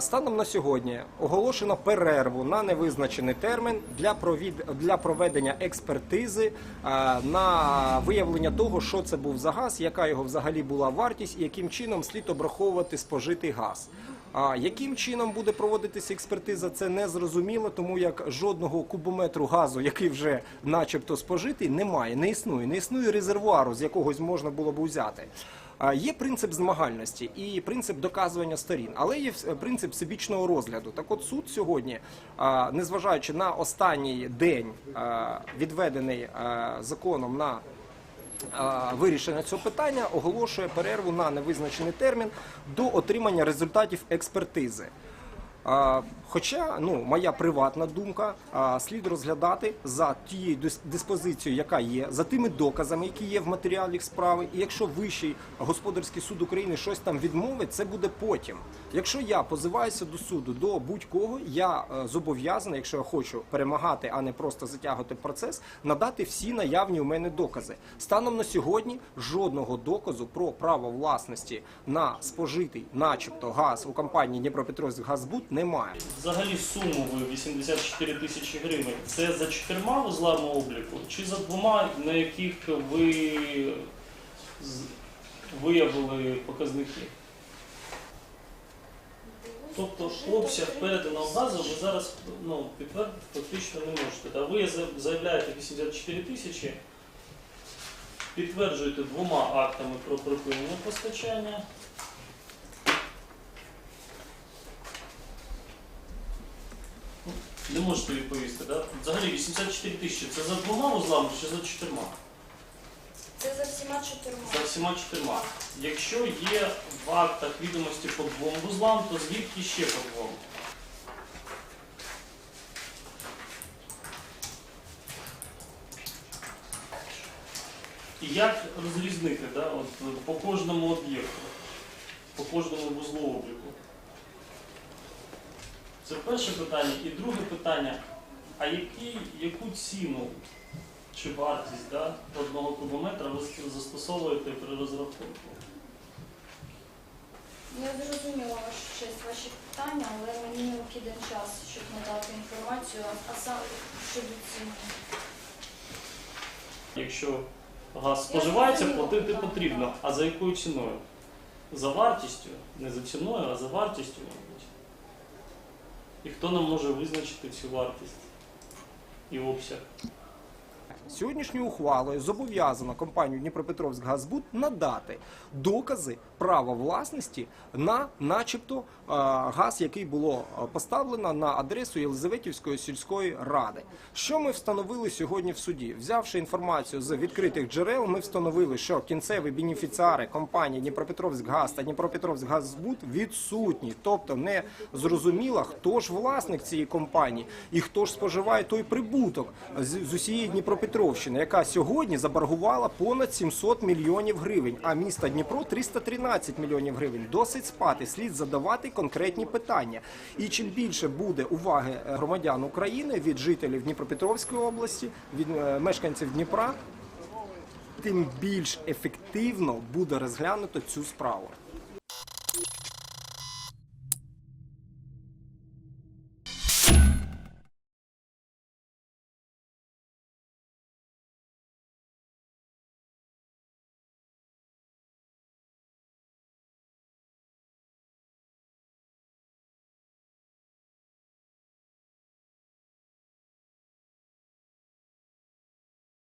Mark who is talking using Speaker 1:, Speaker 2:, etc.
Speaker 1: Станом на сьогодні оголошено перерву на невизначений термін для провід... для проведення експертизи а, на виявлення того, що це був за газ, яка його взагалі була вартість і яким чином слід обраховувати спожитий газ. А яким чином буде проводитися експертиза, це не зрозуміло, тому як жодного кубометру газу, який вже начебто спожитий, немає, не існує. Не існує резервуару, з якогось можна було б взяти. Є принцип змагальності і принцип доказування сторін, але є вс- принцип всебічного розгляду. Так от суд сьогодні, незважаючи на останній день, відведений законом на вирішення цього питання, оголошує перерву на невизначений термін до отримання результатів експертизи. Хоча ну моя приватна думка, слід розглядати за тією дис- диспозицією, яка є, за тими доказами, які є в матеріалі справи. І якщо вищий господарський суд України щось там відмовить, це буде потім. Якщо я позиваюся до суду до будь-кого, я е, зобов'язаний, якщо я хочу перемагати, а не просто затягувати процес, надати всі наявні у мене докази. Станом на сьогодні жодного доказу про право власності на спожитий, начебто, газ у компанії Дніпропетровськ Газбуд немає.
Speaker 2: Взагалі суму ви 84 тисячі гривень. Це за чотирма вузлами обліку чи за двома, на яких ви виявили показники? Тобто обсяг переданого газу ви зараз ну, підтвердити фактично не можете. Та ви заявляєте 84 тисячі, підтверджуєте двома актами про припинення постачання. Не можете відповісти, так? Взагалі 84 тисячі це за двома вузлами чи за чотирма?
Speaker 3: Це за всіма чотирма.
Speaker 2: За всіма чотирма. Якщо є в актах відомості по двом вузлам, то звідки ще по двом? І як розрізнити да, от, по кожному об'єкту, по кожному вузлу обліку? Це перше питання. І друге питання, а який, яку ціну чи вартість да, одного кубометра ви застосовуєте при розрахунку?
Speaker 3: Я зрозуміла вашу честь, ваші питання, але мені необхідний час, щоб надати інформацію, а саме щодо ціни.
Speaker 2: Якщо газ споживається,
Speaker 3: зрозуміла,
Speaker 2: платити
Speaker 3: так,
Speaker 2: потрібно.
Speaker 3: так.
Speaker 2: А за якою ціною? За вартістю, не за ціною, а за вартістю, мабуть. І хто нам може визначити цю вартість і обсяг?
Speaker 1: Сьогоднішньою ухвалою зобов'язано компанію Дніпропетровськ Газбуд надати докази права власності на, начебто, газ, який було поставлено на адресу Єлизаветівської сільської ради. Що ми встановили сьогодні в суді? Взявши інформацію з відкритих джерел, ми встановили, що кінцеві бенефіціари компанії Дніпропетровськ Газ та Дніпропетровськ Газбуд відсутні, тобто не зрозуміло, хто ж власник цієї компанії і хто ж споживає той прибуток з, усієї Дніпропетровщини, яка сьогодні заборгувала понад 700 мільйонів гривень, а місто Дніпро 313 мільйонів гривень. Досить спати, слід задавати конкретні питання. І чим більше буде уваги громадян України від жителів Дніпропетровської області, від е, мешканців Дніпра, тим більш ефективно буде розглянуто цю справу.